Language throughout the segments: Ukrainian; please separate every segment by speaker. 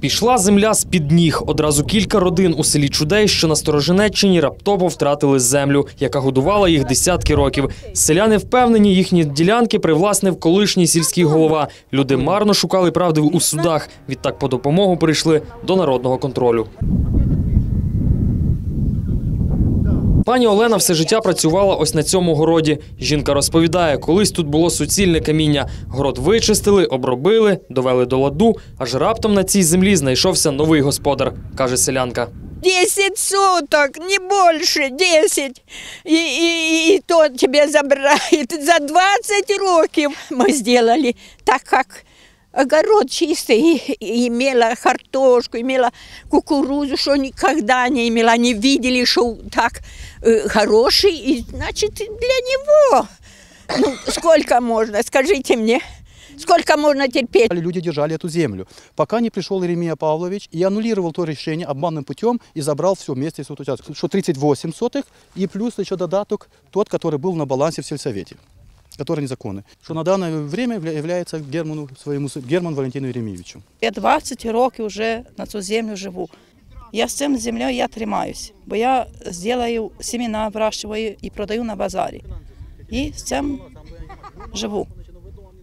Speaker 1: Пішла земля з під ніг. Одразу кілька родин у селі Чудей, що на Сторожинеччині, раптово втратили землю, яка годувала їх десятки років. Селяни впевнені, їхні ділянки привласнив колишній сільський голова. Люди марно шукали правди у судах. Відтак по допомогу прийшли до народного контролю. Пані Олена все життя працювала ось на цьому городі. Жінка розповідає, колись тут було суцільне каміння. Город вичистили, обробили, довели до ладу, аж раптом на цій землі знайшовся новий господар, каже селянка.
Speaker 2: 10 суток, не больше, 10. И, и, и то тебе забирает. За 20 років мы сделали, так как огород чистый, и имела картошку, имела кукурузу, что никогда не имела. Они видели, что так э, хороший, и значит для него. Ну, сколько можно, скажите мне, сколько можно терпеть?
Speaker 3: Люди держали эту землю, пока не пришел Иеремия Павлович и аннулировал то решение обманным путем и забрал все вместе с вот участком, что 38 сотых и плюс еще додаток тот, который был на балансе в сельсовете, который незаконный, что на данное время явля- является Герману, своему, сы- Герман Валентину Еремеевичу.
Speaker 4: Я 20 років вже на цю землю живу. Я з цим землею я тримаюсь, бо я зроблю семена, вирощую і продаю на базарі. І з цим живу.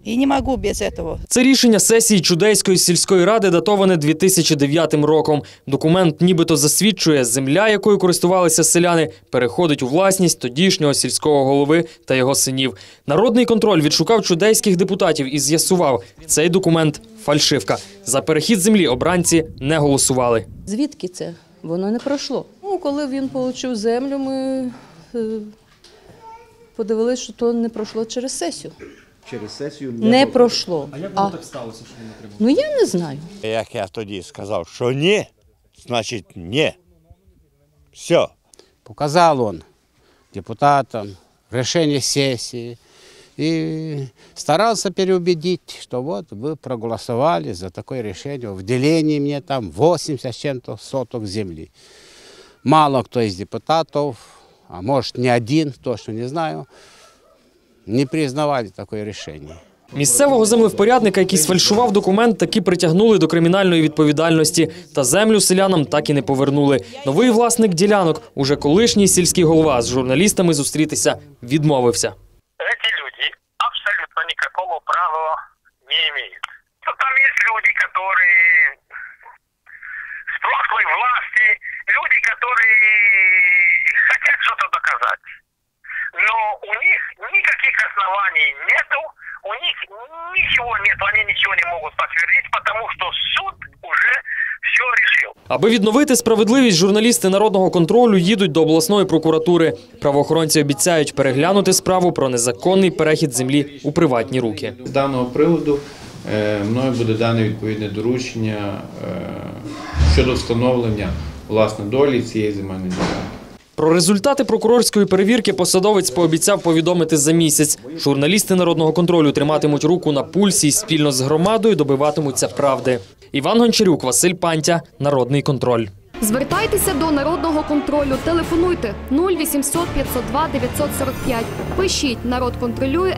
Speaker 4: І не можу без цього.
Speaker 1: Це рішення сесії Чудейської сільської ради датоване 2009 роком. Документ нібито засвідчує, земля, якою користувалися селяни, переходить у власність тодішнього сільського голови та його синів. Народний контроль відшукав чудейських депутатів і з'ясував, цей документ фальшивка. За перехід землі обранці не голосували.
Speaker 5: Звідки це? Воно не пройшло. Ну, коли він отримав землю, ми е, подивилися, що то не пройшло через сесію.
Speaker 6: Через сесію
Speaker 5: Не пройшло. А як воно
Speaker 1: так сталося, що він отримав?
Speaker 5: Ну я не знаю.
Speaker 7: Як я тоді сказав, що ні, значить ні. Все.
Speaker 8: Показал он депутатам решение сессии и старался переубедить, что вот вы проголосовали за такое решение, в делении мне там 80 с чем-то соток земли. Мало кто из депутатов, а может не один, точно не знаю, не признавали такое решение.
Speaker 1: Місцевого землевпорядника, який сфальшував документ, таки притягнули до кримінальної відповідальності. Та землю селянам так і не повернули. Новий власник ділянок, уже колишній сільський голова, з журналістами зустрітися відмовився.
Speaker 9: эти люди абсолютно никакого права не. Ну, там есть люди, которые оснований нету, у них ничего нету, они ничего не могут подтвердить, потому что суд уже все решил.
Speaker 1: Аби відновити справедливість, журналісти народного контролю їдуть до обласної прокуратури. Правоохоронці обіцяють переглянути справу про незаконний перехід землі у приватні руки.
Speaker 6: З даного приводу е, мною буде дане відповідне доручення е, щодо встановлення власне долі цієї земельної ділянки.
Speaker 1: Про результати прокурорської перевірки посадовець пообіцяв повідомити за місяць. Журналісти народного контролю триматимуть руку на пульсі і спільно з громадою добиватимуться правди. Іван Гончарюк, Василь Пантя, Народний контроль.
Speaker 10: Звертайтеся до народного контролю. Телефонуйте 0800 502 945. Пишіть народ контролює.